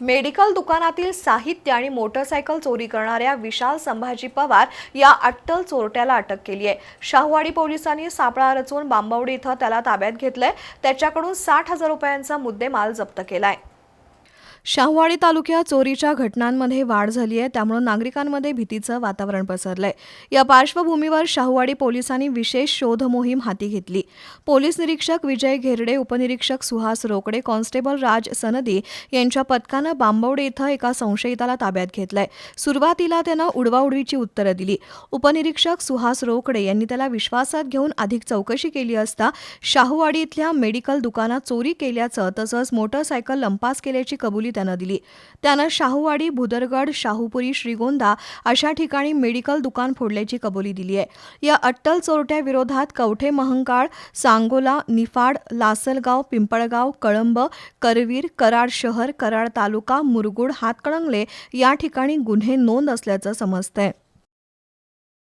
Medical दुकानातील साहित्य आणि मोटरसायकल चोरी करणाऱ्या विशाल संभाजी पवार या अट्टल चोरट्याला अटक केली आहे. शाहूवाडी पोलिसांनी सापळा रचून बांबवडी इथं त्याला ताब्यात घेतलंय. त्याच्याकडून साठ हजार रुपयांचा मुद्देमाल जप्त केलाय. शाहूवाडी तालुक्यात चोरीच्या घटनांमध्ये वाढ झाली आहे. त्यामुळे नागरिकांमध्ये भीतीचं वातावरण पसरलंय. या पार्श्वभूमीवर शाहूवाडी पोलिसांनी विशेष शोध मोहीम हाती घेतली. पोलीस निरीक्षक विजय घेरडे उपनिरीक्षक सुहास रोकडे कॉन्स्टेबल राज सनदी यांच्या पथकानं बांबवडे इथं एका संशयिताला ताब्यात घेतलंय. सुरुवातीला त्यानं उडवाउडवीची उत्तरं दिली. उपनिरीक्षक सुहास रोकडे यांनी त्याला विश्वासात घेऊन अधिक चौकशी केली असता शाहूवाडी इथल्या मेडिकल दुकानात चोरी केल्याचं तसंच मोटरसायकल लंपास केल्याची कबुली त्यानं दिली. त्यानं शाहूवाडी भुदरगड शाहूपुरी श्रीगोंदा अशा ठिकाणी मेडिकल दुकान फोडल्याची कबुली दिली आहे. या अट्टल चोरट्या विरोधात कवठे महंकाळ सांगोला निफाड लासलगाव पिंपळगाव कळंब करवीर कराड शहर कराड तालुका मुरगुड हातकणंगले या ठिकाणी गुन्हे नोंद असल्याचं समजतंय.